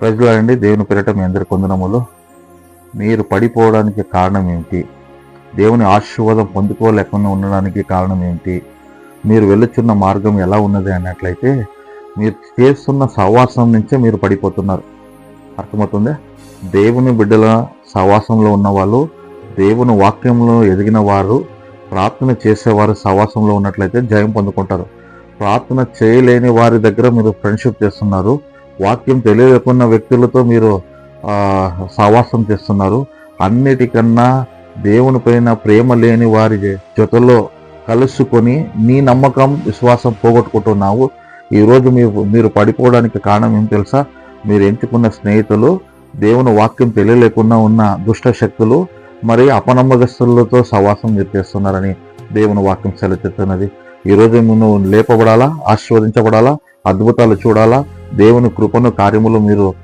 ప్రజలండి దేవుని పేరట మీ అందరి కొందనములు మీరు పడిపోవడానికి కారణం ఏమిటి? దేవుని ఆశీర్వాదం పొందుకోలేకుండా ఉండడానికి కారణం ఏమిటి? మీరు వెళ్ళుచున్న మార్గం ఎలా ఉన్నది అన్నట్లయితే మీరు చేస్తున్న సహవాసం నుంచే మీరు పడిపోతున్నారు. అర్థమవుతుందా? దేవుని బిడ్డల సహవాసంలో ఉన్న వాళ్ళు దేవుని వాక్యంలో ఎదిగిన వారు ప్రార్థన చేసేవారు సహవాసంలో ఉన్నట్లయితే జయం పొందుకుంటారు. ప్రార్థన చేయలేని వారి దగ్గర మీరు ఫ్రెండ్షిప్ చేస్తున్నారు. వాక్యం తెలియకున్న వ్యక్తులతో మీరు సహవాసం చేస్తున్నారు. అన్నిటికన్నా దేవుని పైన ప్రేమ లేని వారి జతలో కలుసుకొని నీ నమ్మకం విశ్వాసం పోగొట్టుకుంటున్నావు. ఈరోజు మీరు మీరు పడిపోవడానికి కారణం ఏం తెలుసా? మీరు ఎంచుకున్న స్నేహితులు దేవుని వాక్యం తెలియలేకుండా ఉన్న దుష్ట శక్తులు మరి అపనమ్మగస్తులతో సవాసం మీరు చేస్తున్నారని దేవుని వాక్యం సెలవుతున్నది ఈరోజు నువ్వు లేపబడాలా? ఆశీర్వదించబడాలా? అద్భుతాలు చూడాలా? దేవుని కృపను కార్యములు మీరు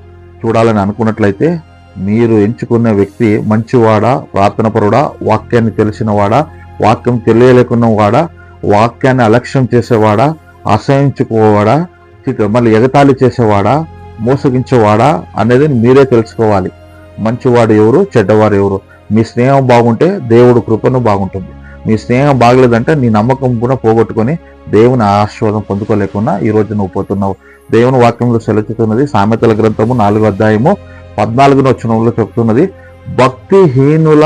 చూడాలని అనుకున్నట్లయితే మీరు ఎంచుకున్న వ్యక్తి మంచివాడా ప్రార్థనపరుడా వాక్యాన్ని తెలిసినవాడా వాక్యం తెలియలేకున్నవాడా వాక్యాన్ని అలక్ష్యం చేసేవాడా అసహించుకోవాడా మళ్ళీ ఎగతాళి చేసేవాడా మోసగించేవాడా అనేది మీరే తెలుసుకోవాలి. మంచివాడు ఎవరు చెడ్డవాడు ఎవరు? మీ స్నేహం బాగుంటే దేవుడు కృపను బాగుంటుంది. నీ స్నేహం బాగలేదంటే నీ నమ్మకం కూడా పోగొట్టుకొని దేవుని ఆశీర్వాదం పొందుకోలేకుండా ఈ రోజు నువ్వు పోతున్నావు. దేవుని వాక్యంలో సెలవుతున్నది సామెతల గ్రంథము నాలుగో అధ్యాయము పద్నాలుగున వచ్చినంలో చెప్తున్నది భక్తిహీనుల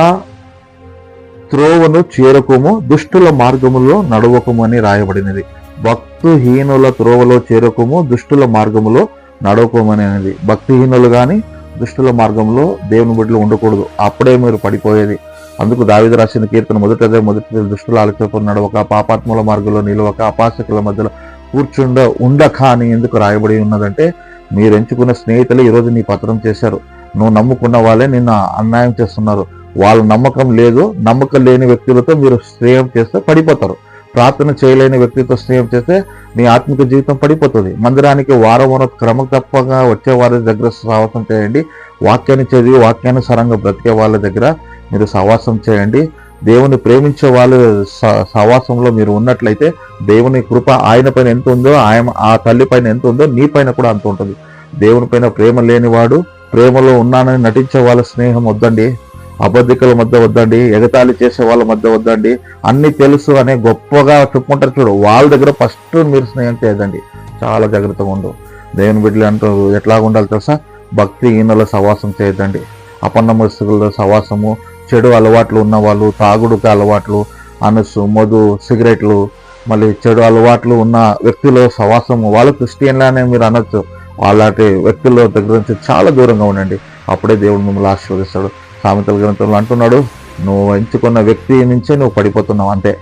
త్రోవను చేరకము దుష్టుల మార్గములో నడవకము అని రాయబడినది. భక్తిహీనుల త్రోవలో చేరకము దుష్టుల మార్గములో నడవకమని అనేది. భక్తిహీనులు కానీ దుష్టుల మార్గంలో దేవుని బిడ్డలు ఉండకూడదు. అప్పుడే మీరు పడిపోయేది. అందుకు దావిద రాసిన కీర్తన మొదటదే మొదటి దుష్టుల ఆలోచన ఒక పాపాత్ముల మార్గంలో నిలవక అపాసకుల మధ్యలో కూర్చుండ ఉండక అని ఎందుకు రాయబడి ఉన్నదంటే మీరు ఎంచుకున్న స్నేహితులు ఈరోజు నీ పత్రం చేశారు. నువ్వు నమ్ముకున్న వాళ్ళే నిన్ను అన్యాయం చేస్తున్నారు. వాళ్ళ నమ్మకం లేదు. నమ్మకం లేని వ్యక్తులతో మీరు స్నేహం చేస్తే పడిపోతారు. ప్రార్థన చేయలేని వ్యక్తితో స్నేహం చేస్తే మీ ఆత్మిక జీవితం పడిపోతుంది. మందిరానికి వారం వారం క్రమ తప్పగా వచ్చే వారి దగ్గర సహవాసం చేయండి. వాక్యాన్ని చదివి వాక్యానుసారంగా బ్రతికే వాళ్ళ దగ్గర మీరు సహవాసం చేయండి. దేవుని ప్రేమించే వాళ్ళు స- సహవాసంలో మీరు ఉన్నట్లయితే దేవుని కృప ఆయన పైన ఎంత ఉందో ఆయన ఆ తల్లి పైన ఎంత ఉందో నీ పైన కూడా అంత ఉంటుంది. దేవుని పైన ప్రేమ లేనివాడు ప్రేమలో ఉన్నానని నటించే వాళ్ళ స్నేహం వద్దండి. అబద్ధికల మధ్య వద్దండి. ఎగతాళి చేసే వాళ్ళ మధ్య వద్దండి. అన్ని తెలుసు అనే గొప్పగా చెప్పుకుంటారు చూడు. వాళ్ళ దగ్గర ఫస్ట్ మీరు స్నేహం చేయదండి. చాలా జాగ్రత్తగా ఉండు. దేవుని బిడ్డలు అంటూ ఎట్లా ఉండాలి తెలుసా భక్తిహీనుల సహవాసం చేయదండి అపన్నమస్తుల సవాసము చెడు అలవాట్లు ఉన్నవాళ్ళు తాగుడుకు తాగుడుకి అలవాట్లు అనసు మధు సిగరెట్లు మళ్ళీ చెడు అలవాట్లు ఉన్న వ్యక్తుల సవాసము వాళ్ళు క్రిస్టియన్లానే మీరు అనొచ్చు. అలాంటి వ్యక్తుల దగ్గర నుంచి చాలా దూరంగా ఉండండి. అప్పుడే దేవుడు మిమ్మల్ని ఆశీర్వదిస్తాడు. సామెతల గ్రంథంలో అంటున్నాడు నువ్వు ఎంచుకున్న వ్యక్తి నుంచే నువ్వు పడిపోతున్నావు. అంతే.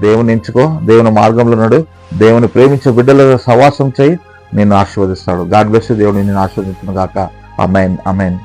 దేవుని ఎంచుకో దేవుని మార్గంలో నడు. దేవుని ప్రేమించే బిడ్డల సవాసం చేయి నేను ఆశీర్వదిస్తాడు. గాడ్ బ్లెస్ దేవుడు నేను ఆశీర్వదించిన గాక. Amen amen